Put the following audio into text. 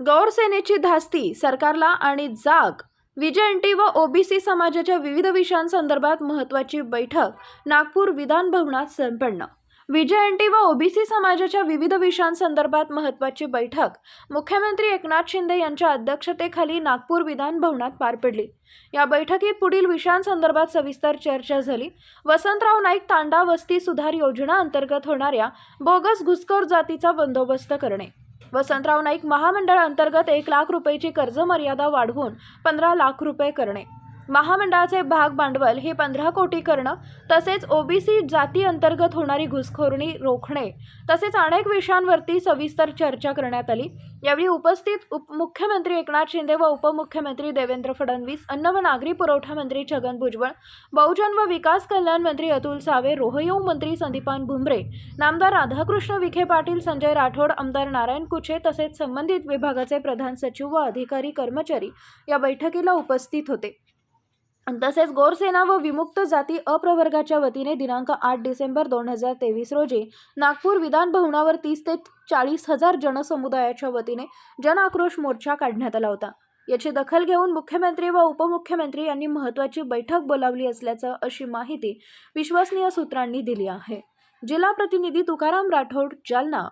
गौरसेनेची धास्ती सरकारला आणि जाग. विजयंटी व ओबीसी समाजाच्या विविध विषयांसंदर्भात महत्त्वाची बैठक नागपूर विधान भवनात संपन्न. विजयंटी व ओबीसी समाजाच्या विविध विषयांसंदर्भात महत्त्वाची बैठक मुख्यमंत्री एकनाथ शिंदे यांच्या अध्यक्षतेखाली नागपूर विधान भवनात पार पडली. या बैठकीत पुढील विषयांसंदर्भात सविस्तर चर्चा झाली. वसंतराव नाईक तांडा वस्ती सुधार योजना अंतर्गत होणाऱ्या बोगस घुसखोर जातीचा बंदोबस्त करणे. वसंतराव नाईक महामंडळ अंतर्गत एक लाख रुपयाची कर्ज मर्यादा वाढवून पंधरा लाख रुपये करणे. महामंडळाचे भाग भांडवल हे पंधरा कोटी करणं तसेच ओबीसी जाती अंतर्गत होणारी घुसखोरणी रोखणे तसेच अनेक विषयांवरती सविस्तर चर्चा करण्यात आली. यावेळी उपस्थित उपमुख्यमंत्री एकनाथ शिंदे व उपमुख्यमंत्री देवेंद्र फडणवीस अन्न व नागरी पुरवठा मंत्री छगन भुजबळ बहुजन व विकास कल्याण मंत्री अतुल सावे रोहयो मंत्री संदीपान भुमरे नामदार राधाकृष्ण विखे पाटील संजय राठोड आमदार नारायण कुचे तसेच संबंधित विभागाचे प्रधान सचिव व अधिकारी कर्मचारी या बैठकीला उपस्थित होते. तसेच गोरसेना व विमुक्त जाती अप्रवर्गाच्या वतीने दिनांक आठ डिसेंबर दोन हजार तेवीस रोजी नागपूर विधान भवनावर तीस ते चाळीस हजार जनसमुदायाच्या वतीने जन आक्रोश मोर्चा काढण्यात आला होता. याची दखल घेऊन मुख्यमंत्री व उपमुख्यमंत्री यांनी महत्त्वाची बैठक बोलावली असल्याचं अशी माहिती विश्वसनीय सूत्रांनी दिली आहे. जिल्हा प्रतिनिधी तुकाराम राठोड जालना.